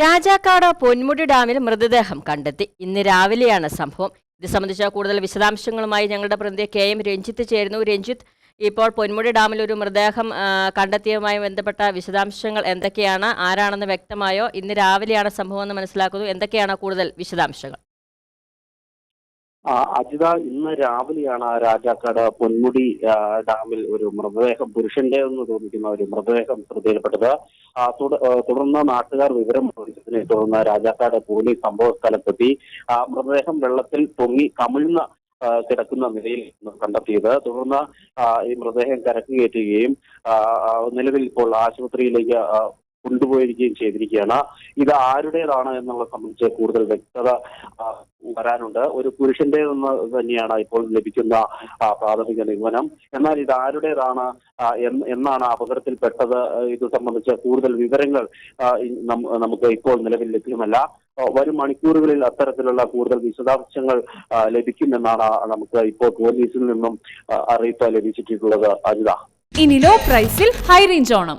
രാജാക്കാട് പൊന്മുടി ഡാമിൽ മൃതദേഹം കണ്ടെത്തി. ഇന്ന് രാവിലെയാണ് സംഭവം. ഇത് സംബന്ധിച്ച കൂടുതൽ വിശദാംശങ്ങളുമായി ഞങ്ങളുടെ പ്രതിനിധി കെ എം രഞ്ജിത്ത് ചേരുന്നു. രഞ്ജിത്ത് ഇപ്പോൾ പൊന്മുടി ഡാമിൽ ഒരു മൃതദേഹം കണ്ടെത്തിയതുമായി ബന്ധപ്പെട്ട വിശദാംശങ്ങൾ എന്തൊക്കെയാണ്? ആരാണെന്ന് വ്യക്തമായോ? ഇന്ന് രാവിലെയാണ് സംഭവം എന്ന് മനസ്സിലാക്കുന്നു. എന്തൊക്കെയാണ് കൂടുതൽ വിശദാംശങ്ങൾ? അജിത ഇന്ന് രാവിലെയാണ് ആ രാജാക്കാട് പൊന്മുടി ഡാമിൽ ഒരു മൃതദേഹം പുരുഷന്റെ എന്ന് തോന്നിക്കുന്ന ഒരു മൃതദേഹം ശ്രദ്ധയിൽപ്പെട്ടത് തുടർന്ന് നാട്ടുകാർ വിവരം അറിയിച്ചതിനെ തുടർന്ന് രാജാക്കാട് പോലീസ് സംഭവ സ്ഥലത്തെത്തി ആ, മൃതദേഹം വെള്ളത്തിൽ പൊങ്ങി കമിഴ്ന്ന കിടക്കുന്ന നിലയിൽ കണ്ടെത്തിയത്. തുടർന്ന് ഈ മൃതദേഹം കരക്ക് കയറ്റുകയും ആ, ആ, നിലവിൽ ഇപ്പോൾ ആശുപത്രിയിലേക്ക് കൊണ്ടുപോയിരിക്കുകയും ചെയ്തിരിക്കുകയാണ്. ഇത് ആരുടേതാണ് എന്നുള്ളത് സംബന്ധിച്ച് കൂടുതൽ വ്യക്തത വരാനുണ്ട്. ഒരു പുരുഷന്റേതെന്ന് തന്നെയാണ് ഇപ്പോൾ ലഭിക്കുന്ന പ്രാഥമിക നിഗമനം. എന്നാൽ ഇത് ആരുടേതാണ് എന്നാണ് അപകടത്തിൽപ്പെട്ടത് ഇത് സംബന്ധിച്ച് കൂടുതൽ വിവരങ്ങൾ നമുക്ക് ഇപ്പോൾ നിലവിൽ ലഭ്യമല്ല. വരും മണിക്കൂറുകളിൽ അത്തരത്തിലുള്ള കൂടുതൽ വിശദാംശങ്ങൾ ലഭിക്കുമെന്നാണ് നമുക്ക് ഇപ്പോൾ പോലീസിൽ നിന്നും അറിയിപ്പ് ലഭിച്ചിട്ടുള്ളത്. അജിത. ഇനി ലോ പ്രൈസിൽ ഹൈ റേഞ്ച് ഓണം.